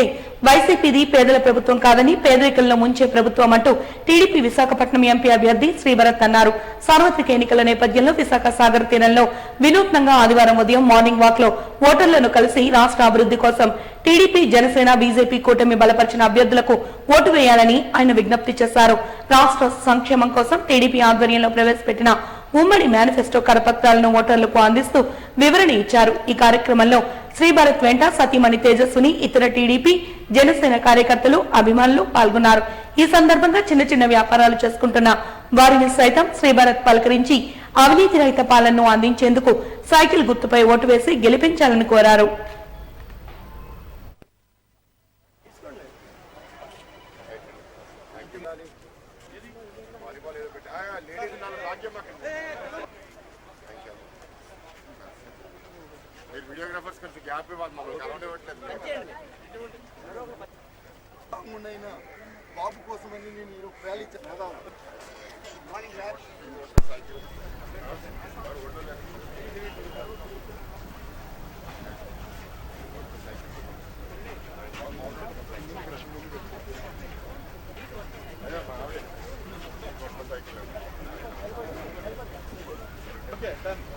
అయితే వైసీపీది పేదల ప్రభుత్వం కాదని పేదరికంలో ముంచే ప్రభుత్వం అంటూ టీడీపీ విశాఖపట్నం ఎంపీ అభ్యర్థి శ్రీభరత్ అన్నారు. సార్వత్రిక ఎన్నికల నేపథ్యంలో విశాఖ సాగర్ తీరంలో వినూత్నంగా ఆదివారం ఉదయం మార్నింగ్ వాక్లో ఓటర్లను కలిసి రాష్ట్ర అభివృద్ధి కోసం టీడీపీ జనసేన బీజేపీ కూటమి బలపరిచిన అభ్యర్థులకు ఓటు వేయాలని ఆయన విజ్ఞప్తి చేశారు. రాష్ట్ర సంక్షేమం కోసం టీడీపీ ఆధ్వర్యంలో ప్రవేశపెట్టిన ఉమ్మడి మేనిఫెస్టో కరపత్రాలను ఓటర్లకు అందిస్తూ వివరణ ఇచ్చారు. ఈ కార్యక్రమంలో శ్రీభరత్ వెంట సతీమణి తేజస్విని ఇతర టీడీపీ జనసేన కార్యకర్తలు అభిమానులు పాల్గొన్నారు. ఈ సందర్భంగా చిన్న చిన్న వ్యాపారాలు చేసుకుంటున్న వారిని సైతం శ్రీభరత్ పలకరించి అవినీతి రహిత పాలనను అందించేందుకు సైకిల్ గుర్తుపై ఓటు వేసి గెలిపించాలని కోరారు. వాలీబాల్ ఏదో పెట్టి లేడీస్ నాలుగు రాజ్యం వీడియోగ్రాఫర్స్ కొంచెం గ్యాప్ ఇవ్వాలి మమ్మల్ని కలవనివ్వట్లేదు ఉండైనా బాబు కోసమని నేను ఈరోజు ర్యాలీ కదా మార్నింగ్ సార్ Okay, done.